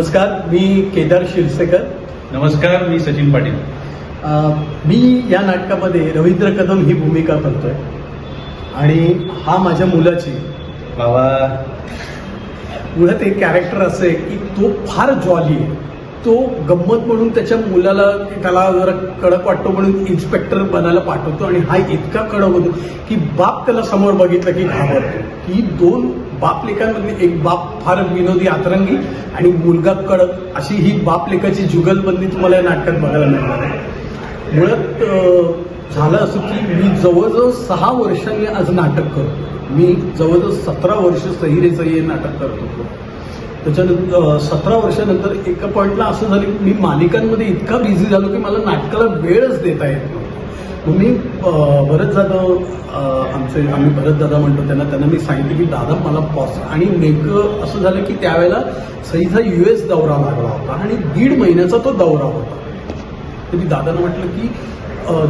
नमस्कार मी केदार शिरसेकर. नमस्कार मी सचिन पाटील. मी या नाटकामध्ये रवींद्र कदम ही भूमिका करतोय. आणि हा माझ्या मुलाची. बाबा. मुळात एक कॅरेक्टर असं आहे की तो फार जॉली आहे. तो गंमत म्हणून त्याच्या मुलाला त्याला जरा कडक वाटतो म्हणून इन्स्पेक्टर बनायला पाठवतो. आणि हा इतका कडक होतो की बाप त्याला समोर बघितलं की घाबरतो. ही दोन बाप लेखांमधली एक बाप फार विनोदी आतरंगी आणि मुलगा कडक अशी ही बाप लेखाची जुगलबंदी तुम्हाला या नाटकात बघायला मिळणार आहे. मुळात झालं असं की मी जवळजवळ सहा वर्षांनी आज नाटक करतो. मी जवळजवळ सतरा वर्ष सहिरेचं सही हे नाटक करतो त्याच्यानंतर सतरा वर्षानंतर एका पॉईंटला असं झालं की मी मालिकांमध्ये इतका बिझी झालो की मला नाटकाला वेळच देता येत तुम्ही बरंच मी भरत जाधव आमचे आम्ही भरत दादा म्हणतो त्यांना त्यांना मी सांगितलं की दादा मला पॉस आणि नेमकं असं झालं की त्यावेळेला सईचा यू एस दौरा लागला होता आणि दीड महिन्याचा तो दौरा होता. तर मी दादांना म्हटलं की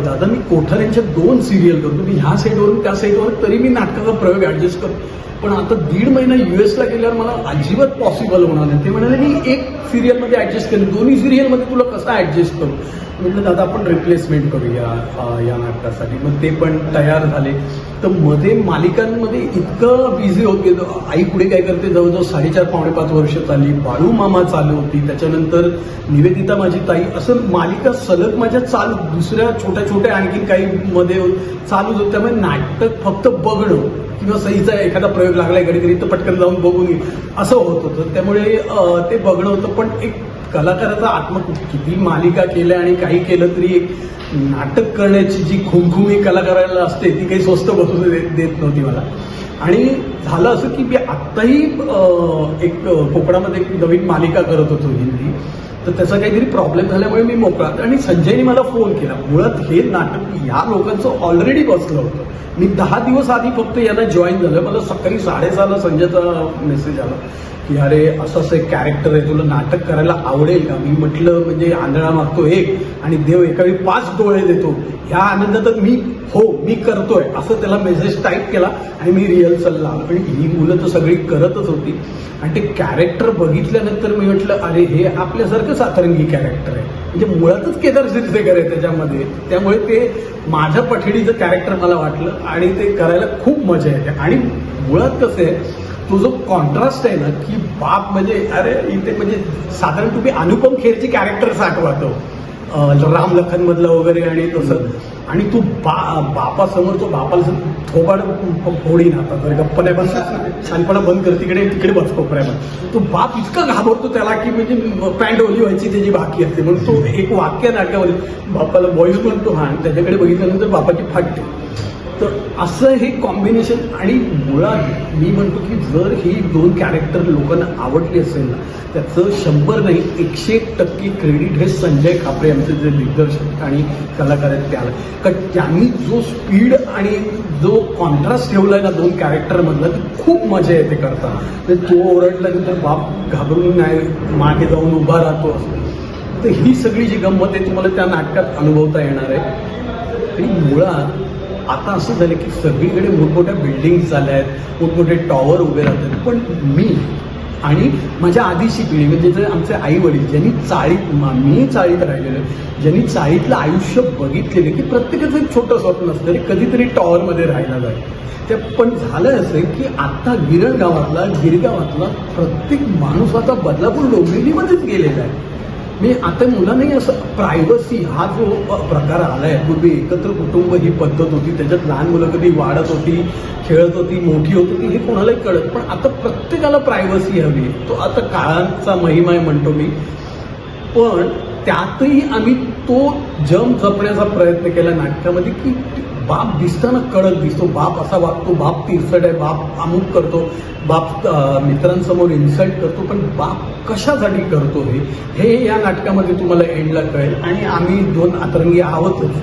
दादा मी कोठाऱ्यांच्या दोन सिरियल करतो. मी ह्या साईडवरून त्या साईडवर तरी मी नाटकाचा प्रयोग ॲडजस्ट करतो. पण आता दीड महिना यू एसला गेल्यावर मला अजिबात पॉसिबल होणार नाही. ते म्हणाले मी एक सिरियलमध्ये ॲडजस्ट केलं. दोन्ही सिरियलमध्ये तुला कसं ॲडजस्ट करू? म्हटलं दादा आपण रिप्लेसमेंट करूया या नाटकासाठी. मग ते पण तयार झाले. तर मध्ये मालिकांमध्ये इतकं बिझी होत गेलो. आई पुढे काय करते? जवळजवळ साडेचार पावणे पाच वर्ष चालली. बाळू मामा चालू होती. त्याच्यानंतर निवेदिता माझी ताई असं मालिका सलग माझ्या चालू दुसऱ्या छोट्या छोट्या आणखीन काही मध्ये चालू होत. त्यामुळे नाटक फक्त बघणं किंवा सईचा एखादा प्रयोग लागलाय कधीतरी तर पटकन जाऊन बघून असं होत होतं. त्यामुळे ते बघणं होतं. पण एक कलाकाराचा आत्म किती मालिका केल्या आणि काही केलं तरी एक नाटक करण्याची जी खुमखुमी कलाकाराला असते ती काही स्वस्त बसू देत देत नव्हती मला. आणि झालं असं की मी आत्ताही एक कोकणामध्ये एक नवीन मालिका करत होतो हिंदी. तर त्याचा काहीतरी प्रॉब्लेम झाल्यामुळे मी मोकळा. आणि संजयने मला फोन केला. मुळात हे नाटक या लोकांचं ऑलरेडी बसलं होतं. मी दहा दिवस आधी फक्त यांना जॉईन झालं. मला सकाळी साडेसहाला संजयचा मेसेज आला की अरे असं असं एक कॅरेक्टर आहे तुला नाटक करायला आवडेल का? मी म्हटलं म्हणजे आंधळा मागतो एक आणि देव एकावेळी पाच डोळे देतो. ह्या आनंदात मी हो मी करतोय असं त्याला मेसेज टाईप केला आणि मी रिहर्सल आलो आणि ही मुलं तर सगळी करतच होती. आणि ते कॅरेक्टर बघितल्यानंतर मी म्हटलं अरे हे आपल्यासारखं सातरंगी कॅरेक्टर आहे. म्हणजे मुळातच केदार शिरसेकर आहे त्याच्यामध्ये. त्यामुळे ते माझ्या पठडीचं कॅरेक्टर मला वाटलं आणि ते करायला खूप मजा येते. आणि मुळात कसं आहे तो जो कॉन्ट्रास्ट आहे ना की बाप म्हणजे अरे इथे म्हणजे साधारण तुम्ही अनुपम खेरची कॅरेक्टर साठवा तो. राम लखन वगैरे आणि तसं आणि तू बा बापासमोर तो बापाला थोबाड फोडी ना आता जर गप्प नाही पण शानपणा बंद कर तिकडे तिकडे बस कोपऱ्यामध्ये तो बाप इतका घाबरतो त्याला की म्हणजे पॅन्ट ओली व्हायची त्याची बाकी असते. म्हणून तो एक वाक्य नाटकामध्ये बापाला बॉईज म्हणतो हा आणि त्याच्याकडे बघितल्यानंतर बापाची फाटते. तर असं हे कॉम्बिनेशन आणि मुळात मी म्हणतो की जर ही दोन कॅरेक्टर लोकांना आवडली असेल ना त्याचं शंभर नाही एकशे एक टक्के क्रेडिट हे संजय खापरे यांचे जे दिग्दर्शक आणि कलाकार आहेत त्याला. कारण त्यांनी जो स्पीड आणि जो कॉन्ट्रास्ट आहे ना दोन कॅरेक्टरमधला ती खूप मजा येते करताना. म्हणजे तो ओरडल्यानंतर बाप घाबरून नाही मागे जाऊन उभा राहतो तर ही सगळी जी गंमत आहे तुम्हाला त्या नाटकात अनुभवता येणार आहे. आणि मुळात आता असं झालं की सगळीकडे मोठमोठ्या बिल्डिंग झाल्या आहेत मोठमोठे टॉवर उभे राहतात. पण मी आणि माझ्या आधीची पिढी म्हणजे जे आमचे आई वडील ज्यांनी चाळीत मा- मी चाळीत राहिलेलो आहे, ज्यांनी चाळीतलं आयुष्य बघितलेलं की प्रत्येकाचं एक छोटं स्वप्न असतं कधीतरी टॉवरमध्ये राहायला जाईल ते पण झालं असं की आत्ता गिरण गावातला गिरगावातला प्रत्येक माणूस आता बदलापूर डोंबिवलीमध्येच गेलेला आहे. मी आता मुलांनाही असं प्रायव्हसी हा जो प्रकार आलाय पूर्वी एकत्र कुटुंब ही पद्धत होती त्याच्यात लहान मुलं कधी वाढत होती खेळत होती मोठी होत होती हे कोणालाही कळत पण आता प्रत्येकाला प्रायव्हसी हवी आहे. तो आता काळांचा महिमा आहे म्हणतो मी पण त्यातही आम्ही तो जम जपण्याचा प्रयत्न केला नाटकामध्ये की बाप दिसताना कडक दिसतो बाप असा वागतो बाप तिरसट आहे बाप अमुक करतो बाप मित्रांसमोर इन्सल्ट करतो पण बाप कशासाठी करतो हे? हे या नाटकामध्ये तुम्हाला एंडला कळेल. आणि आम्ही दोन आतरंगी आहोतच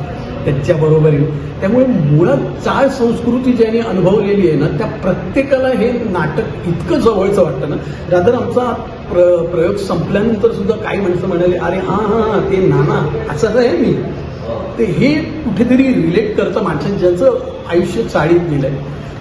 त्याच्याबरोबर. त्यामुळे मुळात चाळ संस्कृती ज्याने अनुभवलेली आहे ना त्या प्रत्येकाला हे नाटक इतकं जवळचं वाटतं ना. रादर आमचा प्र प्रयोग संपल्यानंतर सुद्धा काही माणसं म्हणाले अरे हां हां ते नाना असंच आहे मी. ते हे कुठेतरी रिलेट करतं माणसं ज्यांचं आयुष्य चाळीत गेलंय.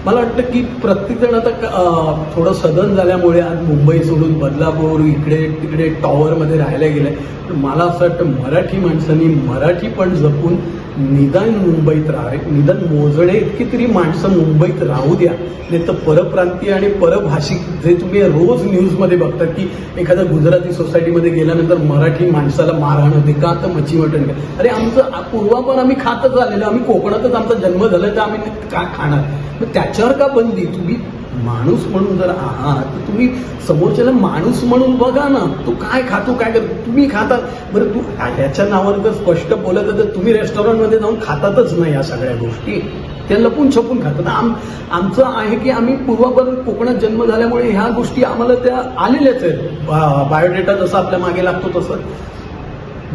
मला वाटतं की प्रत्येकजण आता थोडं सदन झाल्यामुळे आज मुंबई सोडून बदलापूर इकडे तिकडे टॉवरमध्ये राहायला गेलंय. पण मला असं वाटतं मराठी माणसांनी मराठी पण जपून निदान मुंबईत राहावे निदान मोजणे इतकी तरी माणसं मुंबईत राहू द्या. नाही तर परप्रांतीय आणि परभाषिक जे तुम्ही रोज न्यूजमध्ये बघता की एखाद्या गुजराती सोसायटीमध्ये गेल्यानंतर मराठी माणसाला मारहाण होते का तर मच्छी मटण अरे आमचं पूर्वापण आम्ही खातच आलेलो. आम्ही कोकणातच आमचा जन्म झाला तर आम्ही का खाणार? मग त्याच्यावर का बंदी तुम्ही माणूस म्हणून जर आहात तर तुम्ही समोरच्याला माणूस म्हणून बघा ना. तो काय खातो काय करतो तुम्ही खाता बरं तू ह्याच्या नावावर जर स्पष्ट बोलत तर तुम्ही रेस्टॉरंटमध्ये जाऊन खातातच नाही या सगळ्या गोष्टी. त्या लपून छपून खातात. आम आमचं आहे की आम्ही पूर्वापर कोकणात जन्म झाल्यामुळे ह्या गोष्टी आम्हाला त्या आलेल्याच आहेत. बा- बायोडेटा जसा आपल्या मागे लागतो तसं.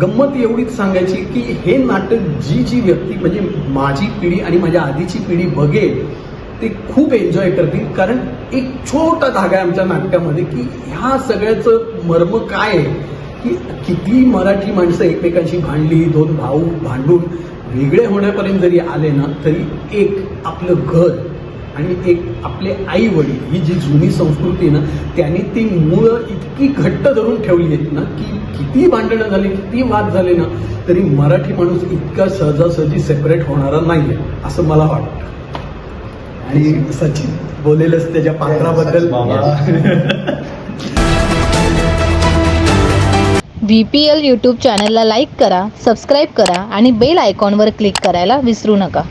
गंमत एवढीच सांगायची की हे नाटक जी जी व्यक्ती म्हणजे माझी पिढी आणि माझ्या आधीची पिढी बघेल ते खूप एन्जॉय करतील. कारण एक छोटा धागा आहे आमच्या नाटकामध्ये की ह्या सगळ्याचं मर्म काय आहे? की किती मराठी माणसं एकमेकांशी भांडली दोन भाऊ भांडून वेगळे होण्यापर्यंत जरी आले ना तरी एक आपलं घर आणि एक आपले आई वडील ही जी जुनी संस्कृती आहे ना त्यांनी ती मुळं इतकी घट्ट धरून ठेवली आहेत ना की किती भांडणं झाली किती वाद झाले ना तरी मराठी माणूस इतका सहजासहजी सेपरेट होणारा नाही आहे असं मला वाटतं. आणि सचिन बोलेलच त्याच्या पात्राबद्दल. व्ही पी एल यूट्यूब चॅनलला लाईक करा सबस्क्राईब करा आणि बेल आयकॉनवर क्लिक करायला विसरू नका.